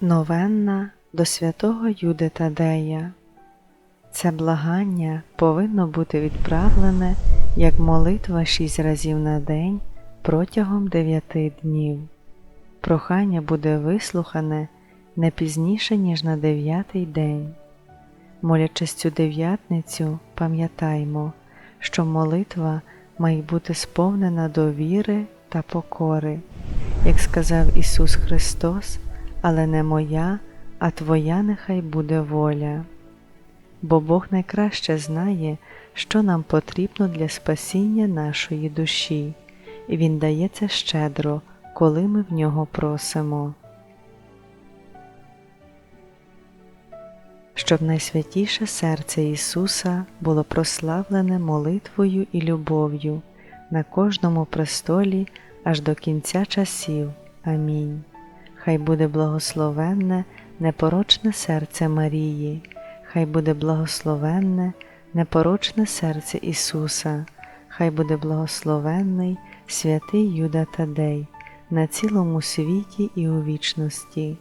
Новенна до святого Юди Тадея. Це благання повинно бути відправлене як молитва шість разів на день протягом дев'яти днів. Прохання буде вислухане не пізніше, ніж на дев'ятий день. Молячись цю дев'ятницю, пам'ятаймо, що молитва має бути сповнена довіри та покори, як сказав Ісус Христос, але не моя, а Твоя нехай буде воля. Бо Бог найкраще знає, що нам потрібно для спасіння нашої душі, і Він дає це щедро, коли ми в нього просимо. Щоб найсвятіше серце Ісуса було прославлене молитвою і любов'ю на кожному престолі аж до кінця часів. Амінь. Хай буде благословенне непорочне серце Марії, хай буде благословенне непорочне серце Ісуса, хай буде благословенний святий Юда Тадей на цілому світі і у вічності,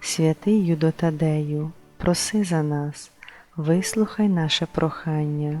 святий Юдо Тадею, проси за нас, вислухай наше прохання.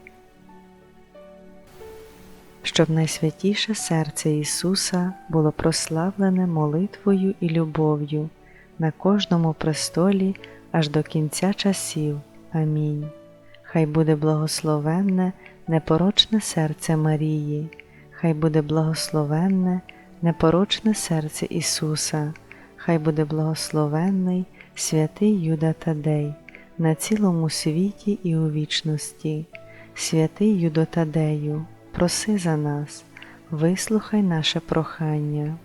Щоб найсвятіше серце Ісуса було прославлене молитвою і любов'ю на кожному престолі аж до кінця часів. Амінь. Хай буде благословенне непорочне серце Марії, хай буде благословенне непорочне серце Ісуса, хай буде благословенний святий Юда Тадей на цілому світі і у вічності, святий Юдо Тадею, проси за нас, вислухай наше прохання.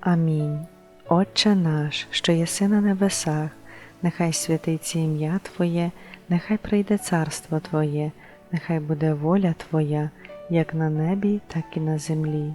Амінь. Отче наш, що єси на небесах, нехай святиться ім'я Твоє, нехай прийде царство Твоє, нехай буде воля Твоя, як на небі, так і на землі.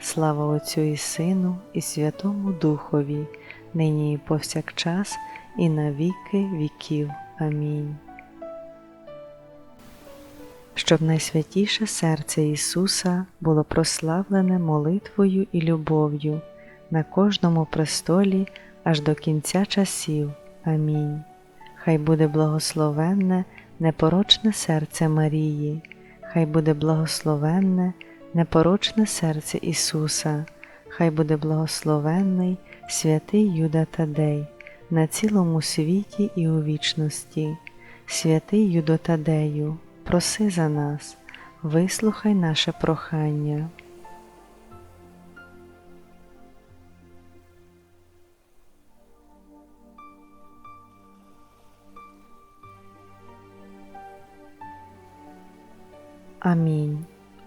Слава Отцю і Сину, і Святому Духові, нині і повсякчас, і на віки віків. Амінь. Щоб найсвятіше серце Ісуса було прославлене молитвою і любов'ю на кожному престолі аж до кінця часів. Амінь. Хай буде благословенне непорочне серце Марії, хай буде благословенне непорочне серце Ісуса, хай буде благословенний святий Юда Тадей на цілому світі і у вічності, святий Юдо Тадею, проси за нас, вислухай наше прохання. Амінь.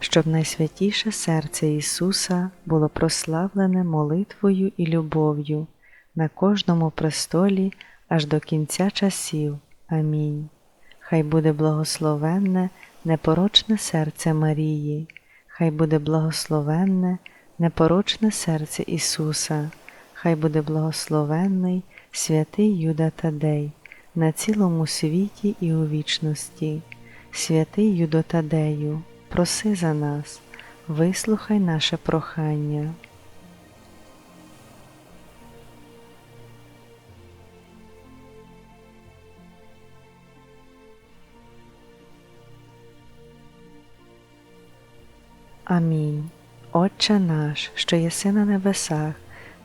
Щоб найсвятіше серце Ісуса було прославлене молитвою і любов'ю на кожному престолі аж до кінця часів. Амінь. Хай буде благословенне, непорочне серце Марії, хай буде благословенне, непорочне серце Ісуса, хай буде благословенний святий Юда Тадей на цілому світі і у вічності, святий Юдо Тадею, проси за нас, вислухай наше прохання. Амінь. Отче наш, що єси на небесах,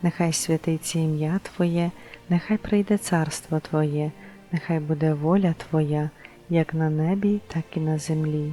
нехай святиться ім'я Твоє, нехай прийде царство Твоє, нехай буде воля Твоя, як на небі, так і на землі.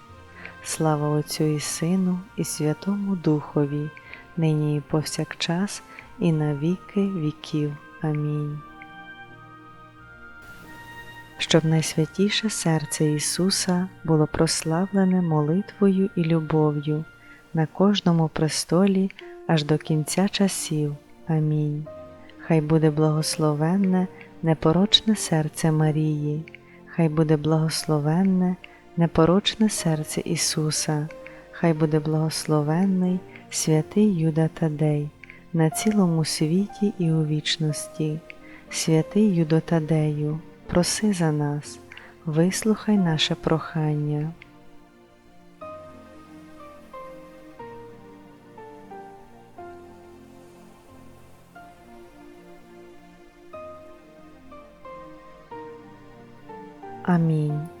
Слава Отцю і Сину, і Святому Духові, нині і повсякчас, і на віки віків. Амінь. Щоб найсвятіше серце Ісуса було прославлене молитвою і любов'ю на кожному престолі аж до кінця часів. Амінь. Хай буде благословенне, непорочне серце Марії, хай буде благословенне, непорочне серце Ісуса, хай буде благословенний святий Юда Тадей на цілому світі і у вічності, святий Юдо Тадею, проси за нас, вислухай наше прохання. Амінь.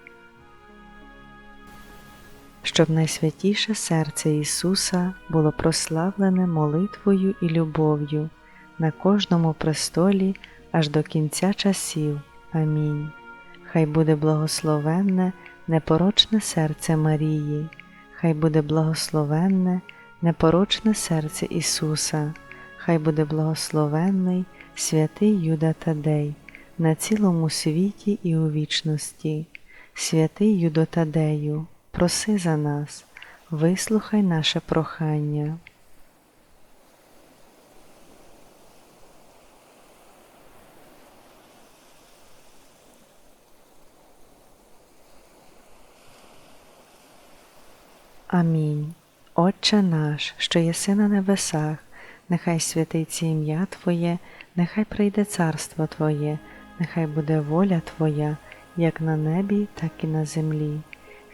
Щоб найсвятіше серце Ісуса було прославлене молитвою і любов'ю на кожному престолі аж до кінця часів. Амінь. Хай буде благословенне, непорочне серце Марії, хай буде благословенне, непорочне серце Ісуса, хай буде благословенний святий Юда Тадей на цілому світі і у вічності, святий Юдо Тадею, проси за нас, вислухай наше прохання. Амінь. Отче наш, що єси на небесах, нехай святиться ім'я Твоє, нехай прийде царство Твоє, нехай буде воля Твоя, як на небі, так і на землі.